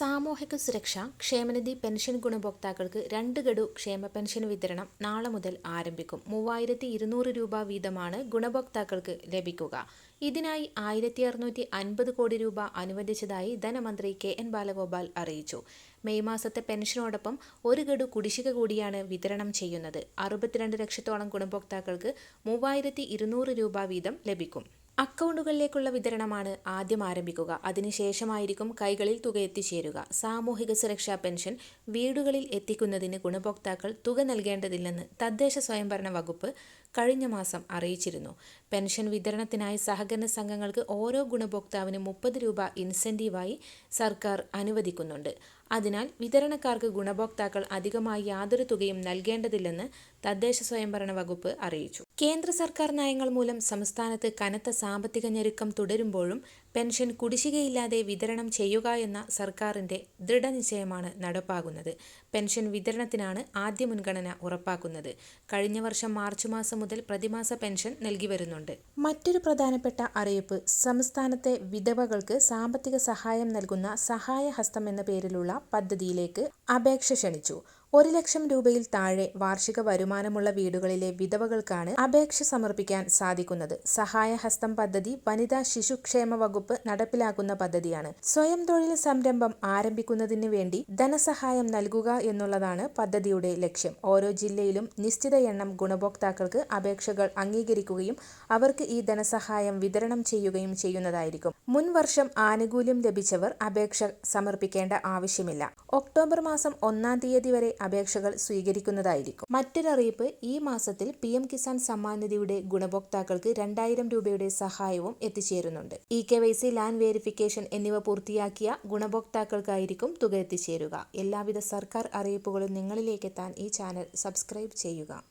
സാമൂഹിക സുരക്ഷ ക്ഷേമനിധി പെൻഷൻ ഗുണഭോക്താക്കൾക്ക് രണ്ട് ഗഡു ക്ഷേമ പെൻഷൻ വിതരണം നാളെ മുതൽ ആരംഭിക്കും. മൂവായിരത്തി ഇരുന്നൂറ് രൂപ വീതമാണ് ഗുണഭോക്താക്കൾക്ക് ലഭിക്കുക. ഇതിനായി ആയിരത്തി അറുന്നൂറ്റി അൻപത് കോടി രൂപ അനുവദിച്ചതായി ധനമന്ത്രി കെ എൻ ബാലഗോപാൽ അറിയിച്ചു. മെയ് മാസത്തെ പെൻഷനോടൊപ്പം ഒരു ഗഡു കുടിശ്ശിക കൂടിയാണ് വിതരണം ചെയ്യുന്നത്. അറുപത്തിരണ്ട് ലക്ഷത്തോളം ഗുണഭോക്താക്കൾക്ക് മൂവായിരത്തി രൂപ വീതം ലഭിക്കും. അക്കൗണ്ടുകളിലേക്കുള്ള വിതരണമാണ് ആദ്യം ആരംഭിക്കുക. അതിനുശേഷമായിരിക്കും കൈകളിൽ തുക എത്തിച്ചേരുക. സാമൂഹിക സുരക്ഷാ പെൻഷൻ വീടുകളിൽ എത്തിക്കുന്നതിന് ഗുണഭോക്താക്കൾ തുക നൽകേണ്ടതില്ലെന്ന് തദ്ദേശ സ്വയംഭരണ വകുപ്പ് കഴിഞ്ഞ മാസം അറിയിച്ചിരുന്നു. പെൻഷൻ വിതരണത്തിനായി സഹകരണ സംഘങ്ങൾക്ക് ഓരോ ഗുണഭോക്താവിനും മുപ്പത് രൂപ ഇൻസെന്റീവായി സർക്കാർ അനുവദിക്കുന്നുണ്ട്. അതിനാൽ വിതരണക്കാർക്ക് ഗുണഭോക്താക്കൾ അധികമായി യാതൊരു തുകയും നൽകേണ്ടതില്ലെന്ന് തദ്ദേശ സ്വയംഭരണ വകുപ്പ് അറിയിച്ചു. കേന്ദ്ര സർക്കാർ നയങ്ങൾ മൂലം സംസ്ഥാനത്ത് കനത്ത സാമ്പത്തിക ഞെരുക്കം തുടരുമ്പോഴും പെൻഷൻ കുടിശ്ശികയില്ലാതെ വിതരണം ചെയ്യുക എന്ന സർക്കാരിന്റെ ദൃഢനിശ്ചയമാണ് നടപ്പാകുന്നത്. പെൻഷൻ വിതരണത്തിനാണ് ആദ്യ മുൻഗണന ഉറപ്പാക്കുന്നത്. കഴിഞ്ഞ വർഷം മാർച്ച് മാസം മുതൽ പ്രതിമാസ പെൻഷൻ നൽകി വരുന്നുണ്ട്. മറ്റൊരു പ്രധാനപ്പെട്ട അറിയിപ്പ് സംസ്ഥാനത്തെ വിധവകൾക്ക് സാമ്പത്തിക സഹായം നൽകുന്ന സഹായഹസ്തം എന്ന പേരിലുള്ള പദ്ധതിയിലേക്ക് അപേക്ഷ ക്ഷണിച്ചു. ഒരു ലക്ഷം രൂപയിൽ താഴെ വാർഷിക വരുമാനമുള്ള വീടുകളിലെ വിധവകൾക്കാണ് അപേക്ഷ സമർപ്പിക്കാൻ സാധിക്കുന്നത്. സഹായഹസ്തം പദ്ധതി വനിതാ ശിശുക്ഷേമ വകുപ്പ് നടപ്പിലാക്കുന്ന പദ്ധതിയാണ്. സ്വയം തൊഴിൽ സംരംഭം ആരംഭിക്കുന്നതിന് വേണ്ടി ധനസഹായം നൽകുക എന്നുള്ളതാണ് പദ്ധതിയുടെ ലക്ഷ്യം. ഓരോ ജില്ലയിലും നിശ്ചിത എണ്ണം ഗുണഭോക്താക്കൾക്ക് അപേക്ഷകൾ അംഗീകരിക്കുകയും അവർക്ക് ഈ ധനസഹായം വിതരണം ചെയ്യുകയും ചെയ്യുന്നതായിരിക്കും. മുൻവർഷം ആനുകൂല്യം ലഭിച്ചവർ അപേക്ഷ സമർപ്പിക്കേണ്ട ആവശ്യമില്ല. ഒക്ടോബർ മാസം ഒന്നാം തീയതി വരെ അപേക്ഷകൾ സ്വീകരിക്കുന്നതായിരിക്കും. മറ്റൊരറിയിപ്പ് ഈ മാസത്തിൽ പി എം കിസാൻ സമ്മാൻ നിധിയുടെ ഗുണഭോക്താക്കൾക്ക് രണ്ടായിരം രൂപയുടെ സഹായവും എത്തിച്ചേരുന്നുണ്ട്. E K Y C land verification എന്നിവ പൂർത്തിയാക്കിയ ഗുണഭോക്താക്കൾക്കായിരിക്കും തുക എത്തിച്ചേരുക. എല്ലാവിധ സർക്കാർ അറിയിപ്പുകളും നിങ്ങളിലേക്ക് എത്താൻ ഈ ചാനൽ സബ്സ്ക്രൈബ് ചെയ്യുക.